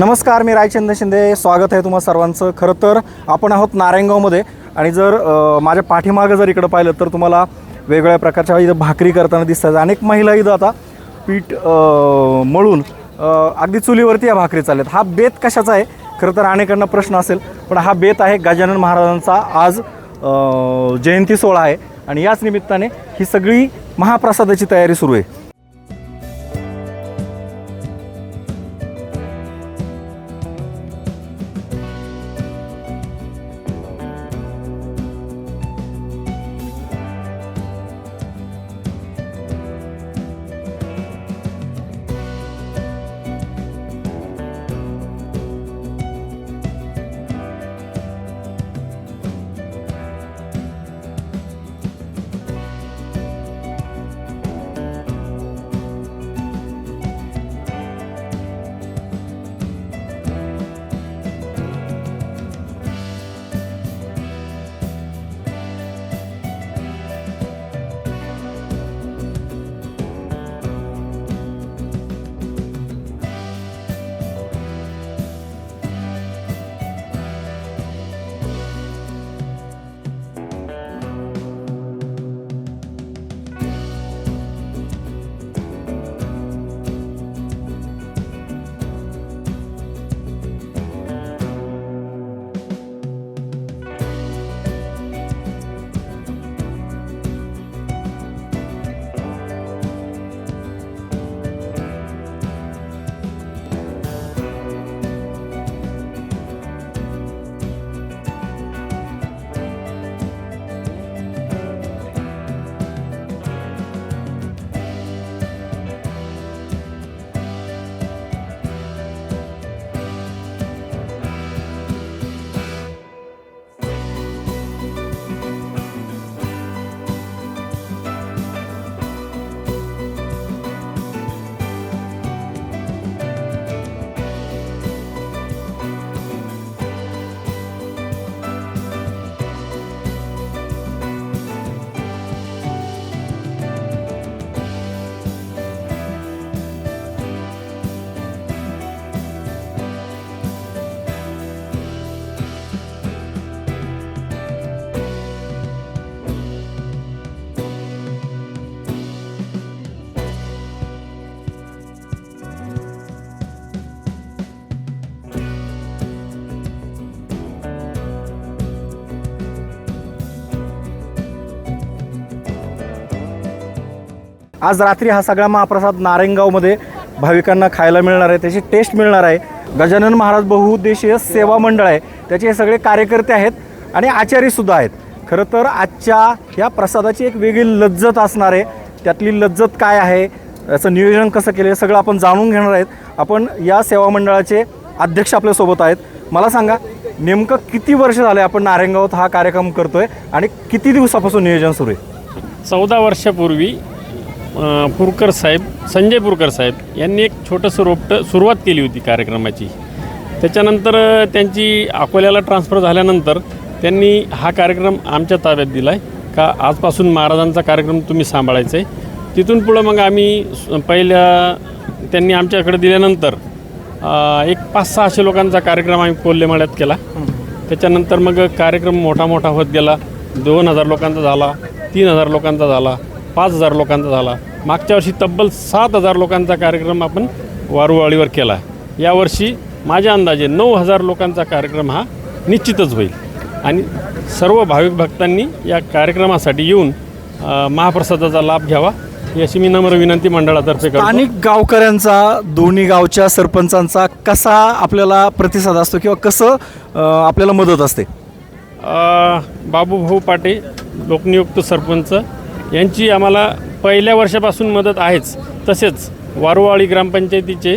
नमस्कार मी रायचंद्र शिंदे. स्वागत आहे तुम्हाला सर्वांचं. खरं तर आपण आहोत नारायणगावमध्ये. आणि जर माझ्या पाठीमागं जर इकडं पाहिलं तर तुम्हाला वेगवेगळ्या प्रकारच्या इथं भाकरी करताना दिसतात. अनेक महिला इथं आता पीठ मळून अगदी चुलीवरती या भाकरी चालल्यात. हा बेत कशाचा आहे? खरं तर अनेकांना प्रश्न असेल पण हा बेत आहे गजानन महाराजांचा आज जयंती सोहळा आहे. आणि याच निमित्ताने ही सगळी महाप्रसादाची तयारी सुरू आहे. आज रात्री हा सगळा महाप्रसाद नारायणगावमध्ये भाविकांना खायला मिळणार आहे त्याची टेस्ट मिळणार आहे. गजानन महाराज बहुउद्देशीय सेवा मंडळ आहे. त्याचे हे सगळे कार्यकर्ते आहेत आणि आचार्यसुद्धा आहेत. खरं तर आजच्या या प्रसादाची एक वेगळी लज्जत असणार आहे. त्यातली लज्जत काय आहे याचं नियोजन कसं केलं हे सगळं आपण जाणून घेणार आहेत. आपण या सेवा मंडळाचे अध्यक्ष आपल्यासोबत आहेत. मला सांगा नेमकं किती वर्ष झाले आपण नारायणगावात हा कार्यक्रम करतोय आणि किती दिवसापासून नियोजन सुरू आहे? चौदा वर्षापूर्वी पुरकर साहेब संजय पुरकर साहेब यांनी एक छोटंसं रोपटं सुरुवात केली होती कार्यक्रमाची. त्याच्यानंतर त्यांची अकोल्याला ट्रान्सफर झाल्यानंतर त्यांनी हा कार्यक्रम आमच्या ताब्यात दिला आहे का आजपासून महाराजांचा कार्यक्रम तुम्ही सांभाळायचा आहे तिथून पुढं मग आम्ही पहिल्या त्यांनी आमच्याकडे दिल्यानंतर एक पाच सहाशे लोकांचा कार्यक्रम आम्ही कोल्हेमाळ्यात केला. त्याच्यानंतर मग कार्यक्रम मोठा मोठा होत गेला. दोन हजार लोकांचा झाला तीन हजार लोकांचा झाला. पाच हजार लोकांचा झाला. मागच्या वर्षी तब्बल सात हजार लोकांचा कार्यक्रम आपण वारुवाळीवर केला. यावर्षी माझ्या अंदाजे नऊ हजार लोकांचा कार्यक्रम हा निश्चितच होईल. आणि सर्व भाविक भक्तांनी या कार्यक्रमासाठी येऊन महाप्रसादाचा लाभ घ्यावा अशी मी नम्र विनंती मंडळातर्फे करतो. स्थानिक गावकऱ्यांचा दोन्ही गावच्या सरपंचांचा कसा आपल्याला प्रतिसाद असतो किंवा कसं आपल्याला मदत असते? अ, बाबूभाऊ पाटे लोकनियुक्त सरपंच यांची आम्हाला पहिल्या वर्षापासून मदत आहेच. तसेच वारुवाळी ग्रामपंचायतीचे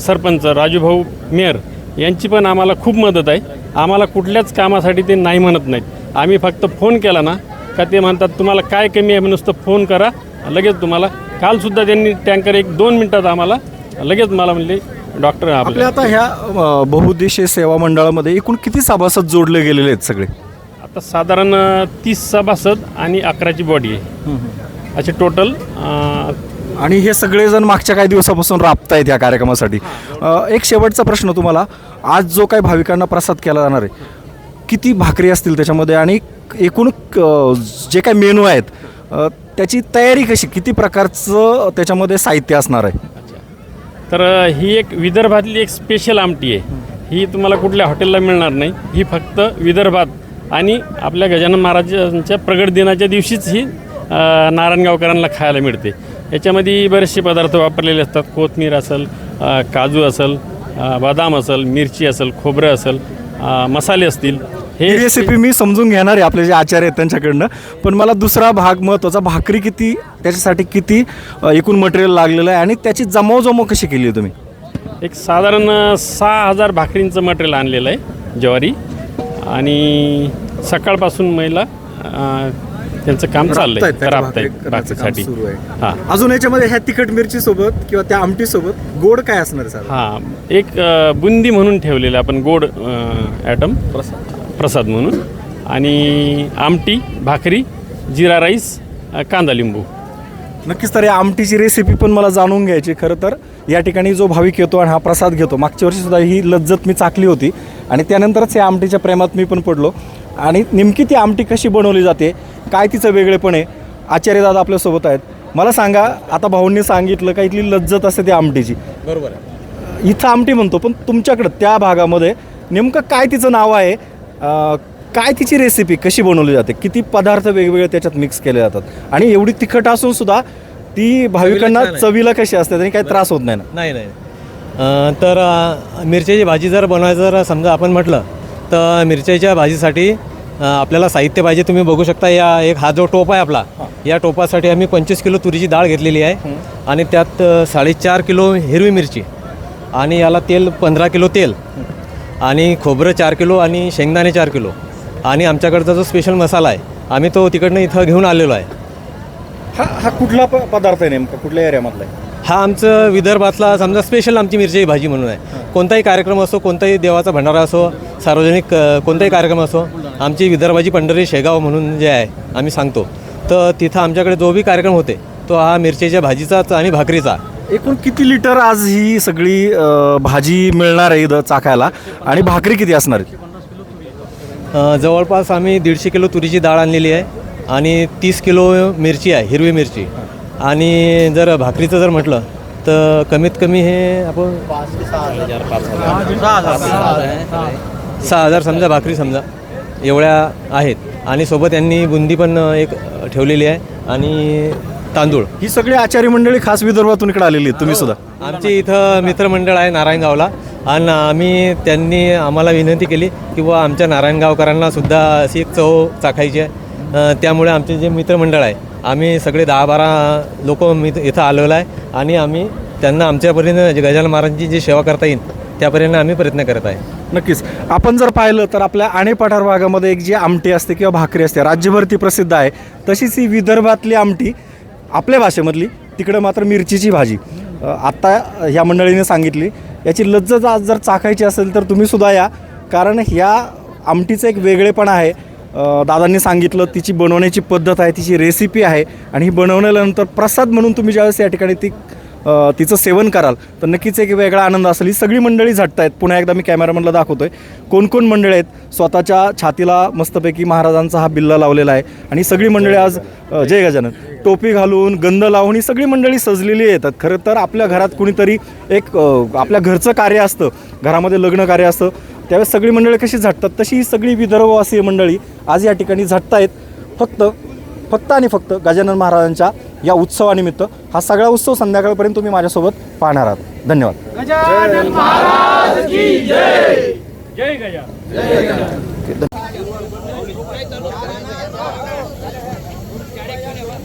सरपंच राजूभाऊ मेयर यांची पण आम्हाला खूप मदत आहे. आम्हाला कुठल्याच कामासाठी ते नाही म्हणत नाहीत. आम्ही फक्त फोन केला ना का ते म्हणतात तुम्हाला काय कमी आहे? नुसतं फोन करा लगेच तुम्हाला. कालसुद्धा त्यांनी टँकर एक दोन मिनटात आम्हाला लगेच मला म्हणले डॉक्टर आपल्या आता ह्या बहुद्देशीय बहुउद्देशीय सेवा मंडळामध्ये एकूण किती सभासद जोडले गेलेले आहेत सगळे? आता साधारण तीस सभासद आणि अकराची बॉडी आहे. असे टोटल आणि हे सगळेजण मागच्या काही दिवसापासून राबतायत या कार्यक्रमासाठी. एक शेवटचा प्रश्न तुम्हाला. आज जो काही भाविकांना प्रसाद केला जाणार आहे किती भाकरी असतील त्याच्यामध्ये? आणि एकूण जे काही मेनू आहेत त्याची तयारी कशी? किती प्रकारचं त्याच्यामध्ये साहित्य असणार आहे? तर ही एक विदर्भातली एक स्पेशल आमटी आहे. ही तुम्हाला कुठल्या हॉटेलला मिळणार नाही. ही फक्त विदर्भात आणि आपल्या गजानन महाराजांच्या प्रगट दिनाच्या दिवशीच ही नारायणगावकरांना खायला मिळते. याच्यामध्ये बरेचसे पदार्थ वापरलेले असतात. कोथमीर असेल काजू असेल बदाम असेल मिरची असेल खोबरं असेल मसाले असतील. ही रेसिपी मी समजून घेणार आहे आपले जे आचार्य आहेत त्यांच्याकडनं. पण मला दुसरा भाग महत्त्वाचा भाकरी किती त्याच्यासाठी किती एकूण मटेरियल लागलेलं आहे आणि त्याची जमावजमाव कशी केली आहे तुम्ही? एक साधारण सहा हजार भाकरींचं मटेरियल आणलेलं आहे ज्वारी. आणि सकाळपासून महिला त्यांचं काम चाललंय सुरू आहे. हां. अजून याच्यामध्ये ह्या तिखट मिरची सोबत किंवा त्या आमटी सोबत गोड काय असणार साधारण? हां. एक बुंदी म्हणून ठेवलेलं आपण गोड ॲटम. प्रसाद. म्हणून. आणि आमटी भाकरी जिरा राईस कांदा लिंबू. नक्कीच तर या आमटीची रेसिपी पण मला जाणून घ्यायची खरं तर. या ठिकाणी जो भाविक येतो आणि हा प्रसाद घेतो मागच्या वर्षी सुद्धा ही लज्जत मी चाकली होती. आणि त्यानंतरच या आमटीच्या प्रेमात मी पण पडलो. आणि नेमकी ती आमटी कशी बनवली जाते काय तिचं वेगळेपण आहे आचार्यदादा आपल्यासोबत आहेत. मला सांगा आता भाऊंनी सांगितलं का इथली लज्जत असते त्या आमटीची? बरोबर आहे. इथं आमटी म्हणतो पण तुमच्याकडं त्या भागामध्ये नेमकं काय तिचं नाव आहे काय तिची रेसिपी कशी बनवली जाते किती पदार्थ वेगवेगळे त्याच्यात मिक्स केले जातात? आणि एवढी तिखट असून सुद्धा ती भाविकांना. चवीला कशी असते आणि काही त्रास होत नाही ना? नाही नाही. तर मिरच्याची भाजी जर बनवायचं जर समजा आपण म्हटलं तर मिरच्याच्या भाजीसाठी आपल्याला साहित्य पाहिजे. तुम्ही बघू शकता या एक हा जो टोप आहे आपला या टोपासाठी आम्ही पंचवीस किलो तुरीची डाळ घेतलेली आहे. आणि त्यात साडेचार किलो हिरवी मिरची आणि याला तेल पंधरा किलो तेल आणि खोबरं चार किलो आणि शेंगदाणे चार किलो आणि आमच्याकडचा जो स्पेशल मसाला आहे आम्ही तो तिकडनं इथं घेऊन आलेलो आहे. हा हा कुठला प- पदार्थ आहे नेमका? कुठल्या एरियामधला आहे? हा आमचं विदर्भातला समजा स्पेशल आमची मिरची भाजी म्हणून आहे. कोणताही कार्यक्रम असो कोणताही देवाचा भंडारा असो सार्वजनिक कोणताही कार्यक्रम असो आमची विदर्भाची पंढरी शेगाव म्हणून जे आहे आम्ही सांगतो. तर तिथं आमच्याकडे जो बी कार्यक्रम होते तो हा मिरचीच्या भाजीचाच आणि भाकरीचा. एकूण किती लिटर आज ही सगळी भाजी मिळणार आहे इथं चाकायला? आणि भाकरी किती असणार? जवळपास आम्ही दीडशे किलो तुरीची डाळ आणलेली आहे आणि तीस किलो मिरची आहे हिरवी मिरची. आणि जर भाकरीचं जर म्हटलं तर कमीत कमी हे आपण सहा हजार समजा भाकरी समजा एवढ्या आहेत. आणि सोबत यांनी बुंदी पण एक ठेवलेली आहे. आणि तांदूळ. ही सगळी आचार्य मंडळी खास विदर्भातून इकडे आलेली आहेत तुम्ही सुद्धा. आमची इथं मित्रमंडळ आहे नारायणगावला. आणि आम्ही त्यांनी आम्हाला विनंती केली की बुवा आमच्या नारायणगावकरांना सुद्धा अशी एक चव चाखायची आहे. त्यामुळे आमचे जे मित्रमंडळ आहे आम्ही सगळे दहा बारा लोक इथं आलेलो आहे आणि आम्ही त्यांना आमच्यापर्यंत गजानन महाराजांची जी सेवा करता येईल त्यापर्यंत आम्ही प्रयत्न करत आहे. नक्कीच. आपण जर पाहिलं तर आपल्या आणि पठार भागामध्ये एक जी आमटी असते किंवा भाकरी असते राज्यभर ती प्रसिद्ध आहे. तशीच ही विदर्भातली आमटी आपल्या भाषेमधली तिकडं मात्र मिरचीची भाजी. आत्ता ह्या मंडळीने सांगितली. याची लज्जत आज जर चाखायची असेल तर तुम्ही सुद्धा या कारण ह्या आमटीचं एक वेगळेपण आहे. दादांनी सांगितलं तिची बनवण्याची पद्धत आहे तिची रेसिपी आहे आणि ही बनवल्यानंतर प्रसाद म्हणून तुम्ही ज्यावेळेस या ठिकाणी ती तिचं सेवन कराल तर नक्कीच एक वेगळा आनंद असेल. ही सगळी मंडळी झटत आहेत पुन्हा एकदा मी कॅमेरामनला दाखवतो आहे कोणकोण मंडळी आहेत? स्वतःच्या छातीला मस्तपैकी महाराजांचा हा बिल्ला लावलेला आहे आणि सगळी मंडळी आज जय गजानन. टोपी घालून गंध लावून ही सगळी मंडळी सजलेली येतात. खरं तर आपल्या घरात कुणीतरी एक आपल्या घरचं कार्य असतं. घरामध्ये लग्न कार्य असतं. त्यावेळेस सगळी मंडळी कशी झटतात तशी ही सगळी विदर्भवासीय मंडळी आज या ठिकाणी झटतायत. फक्त फक्त आणि फक्त गजानन महाराजांच्या या उत्सवानिमित्त हा सगळा उत्सव संध्याकाळपर्यंत तुम्ही माझ्यासोबत पाहणार आहात. धन्यवाद. जय! गजा